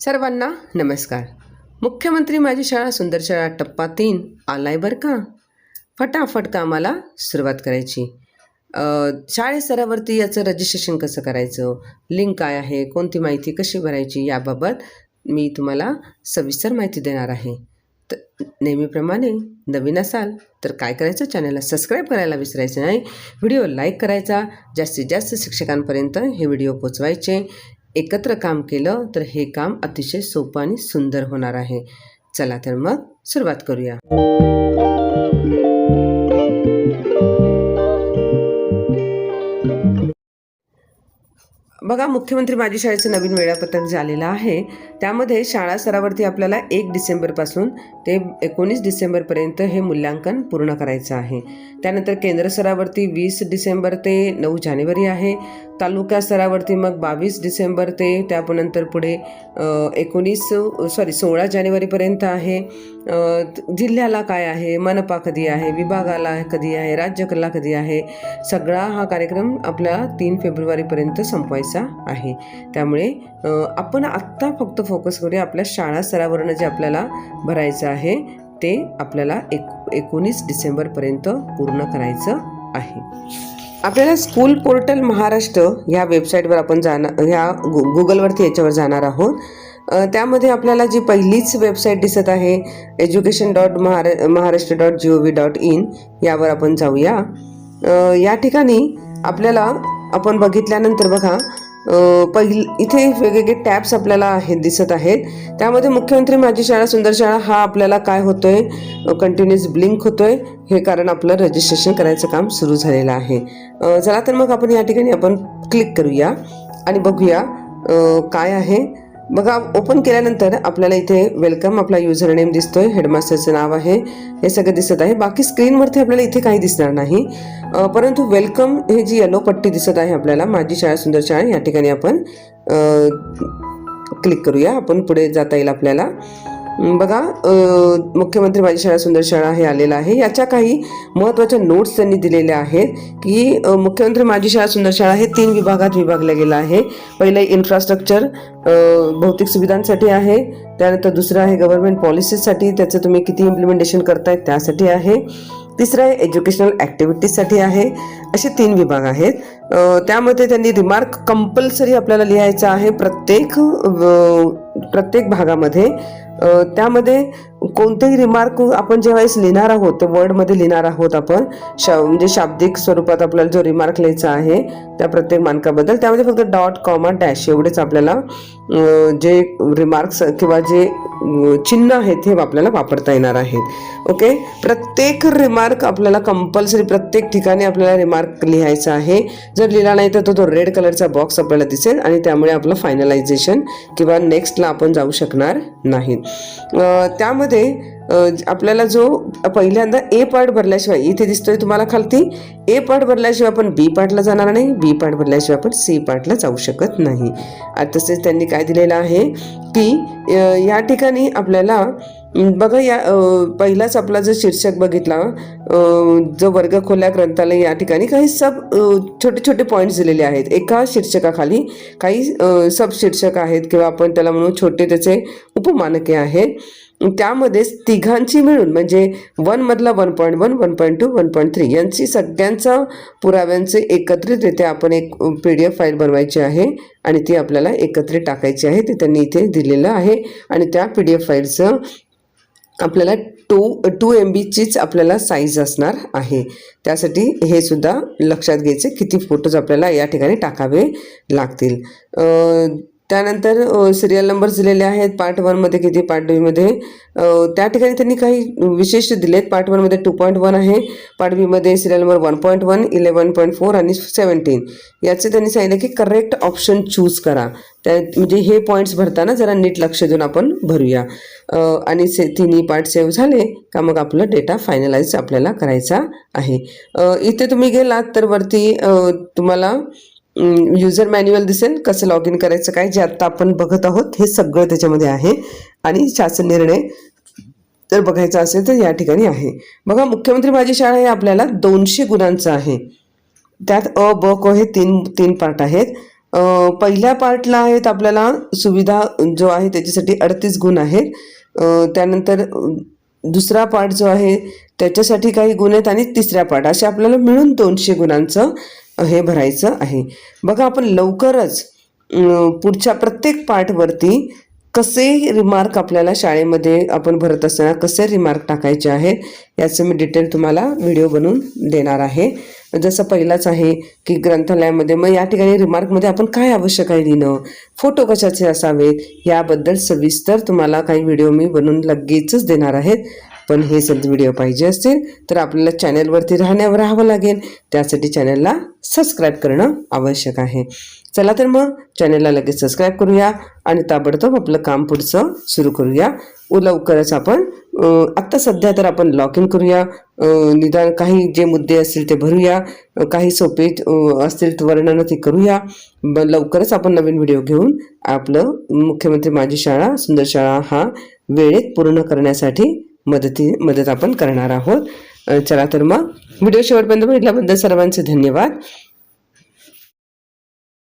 सर्वांना नमस्कार. मुख्यमंत्री माझी शाळा सुंदर शाळा टप्पा तीन आलाय बरं का? फटाफट कामाला सुरुवात करायची. शाळेस्तरावरती याचं रजिस्ट्रेशन कसं करायचं? लिंक काय आहे? कोणती माहिती कशी भरायची? याबाबत मी तुम्हाला सविस्तर माहिती देणार आहे. तर नेहमीप्रमाणे नवीन असाल तर काय करायचं? चॅनलला सबस्क्राईब करायला विसरायचं नाही. व्हिडिओ लाईक करायचा. जास्तीत जास्त शिक्षकांपर्यंत हे व्हिडिओ पोचवायचे एकत्र काम केलं तर हे काम अतिशय सोपं आणि सुंदर होणार आहे. चला तर मग सुरुवात करूया. बघा मुख्यमंत्री माझी शाळेचं नवीन वेळापत्रक झालेलं आहे. त्यामध्ये शाळा स्तरावरती आपल्याला एक डिसेंबरपासून ते एकोणीस डिसेंबरपर्यंत हे मूल्यांकन पूर्ण करायचं आहे. त्यानंतर केंद्र स्तरावरती वीस डिसेंबर ते नऊ जानेवारी आहे. तालुका स्तरावरती मग बावीस डिसेंबर ते त्यानंतर पुढे एकोणीस सॉरी सोळा जानेवारीपर्यंत आहे. जिल्ह्याला काय आहे? मनपा कधी आहे? विभागाला कधी आहे? राज्यकला कधी आहे? सगळा हा कार्यक्रम आपला तीन फेब्रुवारीपर्यंत संपवायचा आहे. त्यामुळे आपण आत्ता फक्त फोकस करूया आपल्या शाळा स्तरावरनं जे आपल्याला भरायचं आहे ते आपल्याला एक एकोणीस डिसेंबरपर्यंत पूर्ण करायचं आहे. आपल्याला स्कूल पोर्टल महाराष्ट्र ह्या वेबसाईटवर आपण जाणार ह्या गु गुगलवरती याच्यावर जाणार आहोत. त्यामध्ये आपल्याला जी पहिलीच वेबसाईट दिसत आहे एज्युकेशन डॉट महारा Maharashtra dot G O V dot in यावर आपण जाऊया. या ठिकाणी आपल्याला आपण बघितल्यानंतर बघा पहिल इथे वेगवेगळे टॅब्स आपल्याला आहेत दिसत आहेत. त्यामध्ये मुख्यमंत्री माझी शाळा सुंदर शाळा हा आपल्याला काय होतोय? कंटिन्युअस ब्लिंक होतोय. हे कारण आपलं रजिस्ट्रेशन करायचं काम सुरू झालेलं आहे. चला तर मग आपण या ठिकाणी आपण क्लिक करूया आणि बघूया काय आहे. बघा ओपन केल्यानंतर आपल्याला इथे वेलकम आपला युजर नेम दिसतोय. हेडमास्टरचं नाव आहे. हे सगळं दिसत आहे. बाकी स्क्रीनवरती आपल्याला इथे काही दिसणार नाही. परंतु वेलकम हे जी येलो पट्टी दिसत आहे आपल्याला माझी शाळा सुंदर शाळा या ठिकाणी आपण क्लिक करूया. आपण पुढे जाता येईल आपल्याला. बघा मुख्यमंत्री माझी शाळा सुंदर शाळा हे आलेलं आहे. याच्या काही महत्त्वाच्या नोट्स त्यांनी दिलेल्या आहेत की मुख्यमंत्री माझी शाळा सुंदर शाळा हे तीन विभागात विभागलं गेलं आहे. पहिलं इन्फ्रास्ट्रक्चर भौतिक सुविधांसाठी आहे. त्यानंतर दुसरं आहे गव्हर्नमेंट पॉलिसीसाठी त्याचं तुम्ही किती इम्प्लिमेंटेशन करताय त्यासाठी आहे. तिसरं आहे एज्युकेशनल ॲक्टिव्हिटीजसाठी आहे. असे तीन विभाग आहेत. त्यामध्ये त्यांनी रिमार्क कंपल्सरी आपल्याला लिहायचा आहे प्रत्येक प्रत्येक भागामध्ये. त्यामध्ये कोणतेही रिमार्क आपण ज्यावेळेस लिहिणार आहोत ते वर्डमध्ये लिहिणार आहोत आपण शा म्हणजे शाब्दिक स्वरूपात आपल्याला जो रिमार्क लिहायचा आहे त्या प्रत्येक मानकाबद्दल त्यामध्ये फक्त डॉट कॉमा डॅश एवढेच आपल्याला जे रिमार्क्स किंवा जे चिन्ह आहेत हे आपल्याला वापरता येणार आहेत. ओके प्रत्येक रिमार्क आपल्याला कंपल्सरी प्रत्येक ठिकाणी आपल्याला रिमार्क लिहायचा आहे. जर लिहिला नाही तर तो तो रेड कलरचा बॉक्स आपल्याला दिसेल आणि त्यामुळे आपलं फायनलायझेशन किंवा नेक्स्टला आपण जाऊ शकणार नाहीत. त्यामध्ये आपल्याला जो पहिल्यांदा ए पार्ट भरल्याशिवाय इथे दिसतोय तुम्हाला खालती ए पार्ट भरल्याशिवाय आपण बी पार्टला जाणार नाही बी पार्ट भरल्याशिवाय आपण सी पार्टला जाऊ शकत नाही. तसेच त्यांनी काय दिलेलं आहे की या ठिकाणी आपल्याला बघा या पहिलाच आपला जो शीर्षक बघितला जो वर्ग खोल्या ग्रंथालय या ठिकाणी काही सब छोटे छोटे पॉईंट्स दिलेले आहेत. एका शीर्षकाखाली काही सब शीर्षक आहेत किंवा आपण त्याला म्हणू छोटे त्याचे उपमानके आहेत. त्यामध्येच तिघांची मिळून म्हणजे वनमधला one point one one point two one point three यांची सगळ्यांचा पुराव्यांचे एकत्रितरित्या आपण एक पी डी एफ फाईल बनवायची आहे आणि ती आपल्याला एकत्रित टाकायची आहे ते त्यांनी इथे दिलेलं आहे. आणि त्या पी डी एफ फाईलचं आपल्याला टू टू एम बीचीच आपल्याला साईज असणार आहे. त्यासाठी हे सुद्धा लक्षात घ्यायचे किती फोटोज आपल्याला या ठिकाणी टाकावे लागतील. त्यानंतर सिरियल नंबर्स दिलेले आहेत पार्ट वनमध्ये किती पार्ट बीमध्ये त्या ठिकाणी त्यांनी काही विशेष दिलेत. पार्ट वनमध्ये टू पॉईंट वन आहे. पार्ट बीमध्ये serial number one point one eleven point four आणि सेवन्टीन याचे त्यांनी सांगितलं की करेक्ट ऑप्शन चूज करा. त्या म्हणजे हे पॉईंट्स भरताना जरा नीट लक्ष देऊन आपण भरूया. आणि से तिन्ही पार्ट सेव्ह झाले का मग आपला डेटा फायनलाइज आपल्याला करायचा आहे. इथे तुम्ही गेलात तर वरती तुम्हाला युजर मॅन्युअल दिसेल कसं लॉग इन करायचं काय जे आत्ता आपण बघत आहोत हे सगळं त्याच्यामध्ये आहे. आणि शासन निर्णय जर बघायचा असेल तर या ठिकाणी आहे. बघा मुख्यमंत्री माझी शाळा हे आपल्याला दोनशे गुणांचं आहे. त्यात अ ब क हे तीन तीन पार्ट आहेत. पहिल्या पार्टला आहेत आपल्याला सुविधा जो आहे त्याच्यासाठी अडतीस गुण आहेत. त्यानंतर दुसरा पार्ट जो आहे त्याच्यासाठी काही गुण आहेत आणि तिसऱ्या पार्ट असे आपल्याला मिळून दोनशे गुणांचं हे भरायचं आहे. बघा आपण लवकरच पुढच्या प्रत्येक पार्टवरती कसे रिमार्क आपल्याला शाळेमध्ये आपण भरत असताना कसे रिमार्क टाकायचे आहेत याचं मी डिटेल तुम्हाला व्हिडिओ बनवून देणार आहे. जसं पहिलाच आहे की ग्रंथालयामध्ये मग या ठिकाणी रिमार्कमध्ये आपण काय आवश्यक आहे लिहिणं फोटो कशाचे असावेत याबद्दल सविस्तर तुम्हाला काही व्हिडिओ मी बनवून लगेचच देणार आहेत. पण हे जर व्हिडिओ पाहिजे असतील तर आपल्याला चॅनलवरती राहण्यावर राहावं लागेल. त्यासाठी चॅनलला सबस्क्राईब करणं आवश्यक आहे. चला तर मग चॅनलला लगेच सबस्क्राईब करूया आणि ताबडतोब आपलं काम पुढचं सुरू करूया. व लवकरच आपण आत्ता सध्या तर आपण लॉग इन करूया. निदान काही जे मुद्दे असतील ते भरूया. काही सोपे असतील वर्णनं ते करूया. ब लवकरच आपण नवीन व्हिडिओ घेऊन आपलं मुख्यमंत्री माझी शाळा सुंदर शाळा हा वेळेत पूर्ण करण्यासाठी मदती मदत आपण करणार आहोत. चला तर मग व्हिडिओ शेवटपर्यंत बघितल्याबद्दल सर्वांचे धन्यवाद.